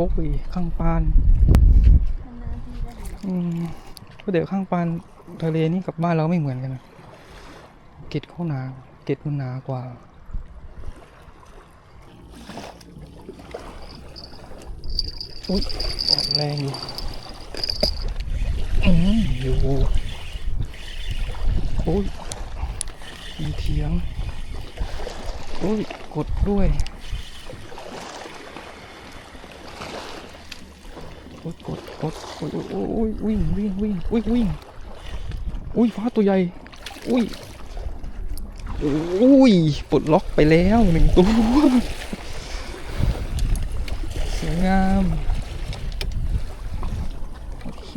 โอ้ยข้างปานนานๆทีได้อืมก็เดี๋ยวข้างปานทะเลนี่กับบ้านเราไม่เหมือนกันนะเกล็ดเขาหนาเกล็ดมันหนากว่าอุ้ยออกแรงอยู่อืมอยู่โอ้ยมีเถียงโอ้ยกดด้วย ดกดกดโอ้ยโอ้ยโอ้ยวิ่งวิ่งวิ่งวิ่งวิ่งอุ้ยฟ้าตัวใหญ่อุ้ยอุ้ยปลดล็อกไปแล้วหนึ่งตัวสวยงามโอเค